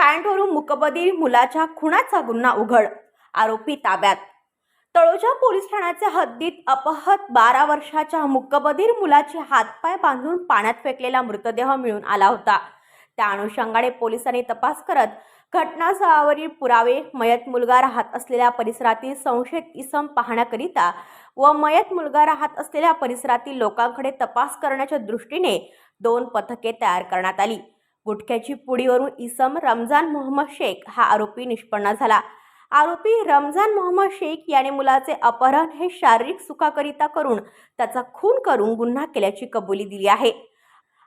पॅन्टवरून मुकबधीर मुलाच्या खुनाचा गुन्हा उघड. आरोपी ताब्यात. तळोजा पोलीस ठाण्याच्या हद्दीत अपहत बारा वर्षाच्या मुक्कबधीर मुलाचे हातपाय बांधून पाण्यात फेकलेला मृतदेह मिळून आला होता. त्या अनुषंगाने पोलिसांनी तपास करत घटनास्थळावरील पुरावे मयत मुलगा राहत असलेल्या परिसरातील संशयित इसम पाहण्याकरिता व मयत मुलगा राहत असलेल्या परिसरातील लोकांकडे तपास करण्याच्या दृष्टीने दोन पथके तयार करण्यात आली. गुटख्याची पुडीवरून इसम रमजान मोहम्मद शेख हा आरोपी निष्पन्न झाला. आरोपी रमजान मोहम्मद शेख याने मुलाचे अपहरण हे शारीरिक सुखाकरिता करून त्याचा खून करून गुन्हा केल्याची कबुली दिली आहे.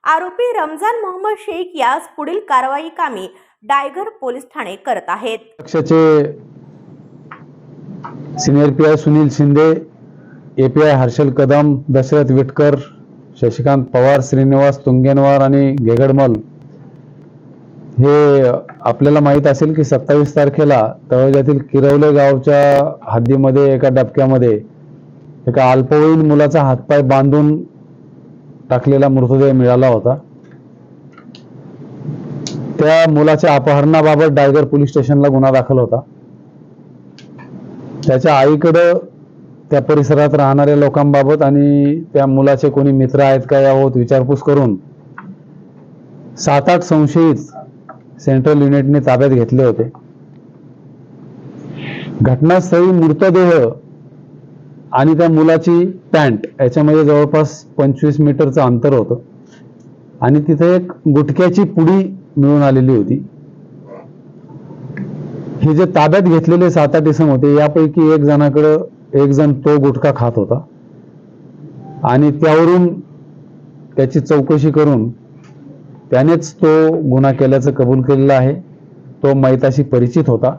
आरोपी रमजान मोहम्मद शेख यास पुढील कारवाई कामी डायगर पोलीस ठाणे करत आहेत. पक्षाचे senior P I Sunil Shinde A P I Harshal Kadam Dashrath Vitkar Shashikant Pawar Shrinivas Tungenwar आणि गेगडमल हे आपल्याला माहीत असेल की सत्तावीस तारखेला तळोजातील किरवले गावच्या हद्दीमध्ये एका डबक्यामध्ये एका अल्पवयीन मुलाचा हातपाय बांधून टाकलेला मृतदेह मिळाला होता. त्या मुलाच्या अपहरणाबाबत डायगर पोलीस स्टेशनला गुन्हा दाखल होता. त्याच्या आईकडं त्या परिसरात राहणाऱ्या लोकांबाबत आणि त्या मुलाचे कोणी मित्र आहेत का यावत विचारपूस करून सात आठ संशयित सेंट्रल युनिटने ताब्यात घेतले होते. घटनास्थळी मृतदेह आणि त्या मुलाची पॅन्ट याच्यामध्ये जवळपास पंचवीस मीटरचं अंतर होतं. आणि तिथे एक गुटख्याची पुडी मिळून आलेली होती. हे जे ताब्यात घेतलेले सात आठ इसम होते यापैकी एक जणाकडं एक जण तो गुटखा खात होता. आणि त्यावरून त्याची चौकशी करून त्यानेच तो गुन्हा केल्याचं कबूल केलेलं आहे. तो मैताशी परिचित होता.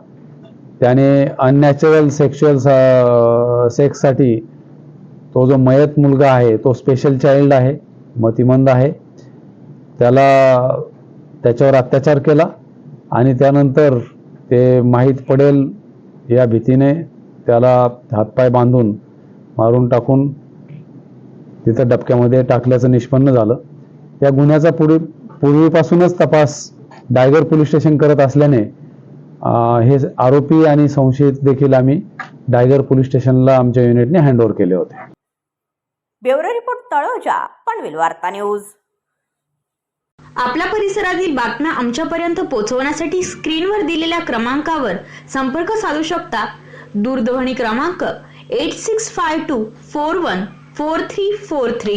त्याने अननॅचरल सेक्शुअल सेक्ससाठी तो जो मयत मुलगा आहे तो स्पेशल चाइल्ड आहे मतिमंद आहे. त्याला त्याच्यावर अत्याचार केला आणि त्यानंतर ते माहीत पडेल या भीतीने त्याला हातपाय बांधून मारून टाकून तिथं डबक्यामध्ये टाकल्याचं निष्पन्न झालं. या गुन्ह्याचा पुढील पूर्वीपासूनच तपास डायगर पोलीस स्टेशन करत असल्याने हे आरोपी आणि संशयित देखील आम्ही डायगर पोलीस स्टेशनला आमच्या युनिटने हँडओव्हर केले होते. ब्युरो रिपोर्ट तळोजा पनवेल वार्ता न्यूज. आपल्या परिसरातील बातम्या आमच्यापर्यंत पोहोचवण्यासाठी स्क्रीनवर दिलेल्या क्रमांकावर संपर्क साधू शकता. दूरध्वनी क्रमांक eight six five two four one four three four three